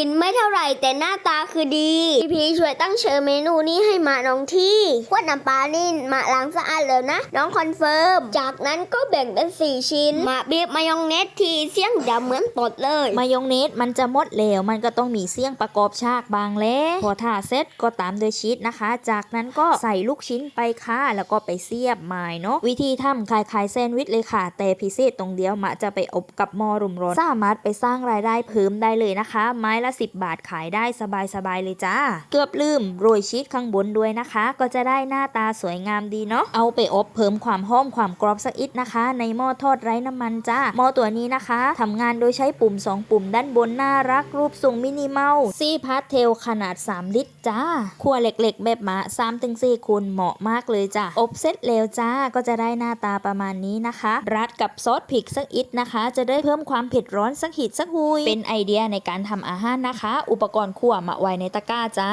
กินไม่เท่าไหร่แต่หน้าตาคือดี พี่พีช่วยตั้งเชิญเมนูนี้ให้มาน้องที่ขวดน้ำปลานี่มาล้างสะอาดเลยนะ น้องคอนเฟิร์ม จากนั้นก็แบ่งเป็น4ชิ้น มาบีบมายองเนสทีเสี่ยงดำเหมือนตดเลย มายองเนสมันจะหมดแล้วมันก็ต้องมีเสี่ยงประกอบฉากบางแล้วพอถ้าเสร็จก็ตามด้วยชีสนะคะ จากนั้นก็ใส่ลูกชิ้นไปค่ะแล้วก็ไปเสียบไม้เนาะวิธีทำคล้ายๆแซนด์วิชเลยค่ะ แต่พิเศษตรงเดียวมะจะไปอบกับหม้อรุมร้อนสามารถไปสร้างรายได้เพิ่มได้เลยนะคะ ไม้ละ 10 บาทขายได้สบายๆเลยจ้า เกือบลืมโรยชีสข้างบนด้วยนะคะ ก็จะได้หน้าตาสวยงามดีเนาะเอาไปอบเพิ่มความหอมความกรอบสักอิดนะคะ ในหม้อทอดไร้น้ำมันจ้าหม้อตัวนี้นะคะทำงานโดยใช้ปุ่ม 2 ปุ่มด้านบนน่ารักรูปทรงมินิมอลซีพาสเทลขนาด 3 ลิตรจ้าครัวเหล็กๆ แบบมา3ถึง4คูณเหมาะมากเลยจ้าอบเสร็จแล้วจ้าก็จะได้หน้าตาประมาณนี้นะคะ รัดกับซอสพริกสักอิดนะคะ จะได้เพิ่มความเผ็ดร้อนสักหิดสักหุยเป็นไอเดียในการทำอาหารนะคะ อุปกรณ์ครัวมาไว้ในตะกร้าจ้า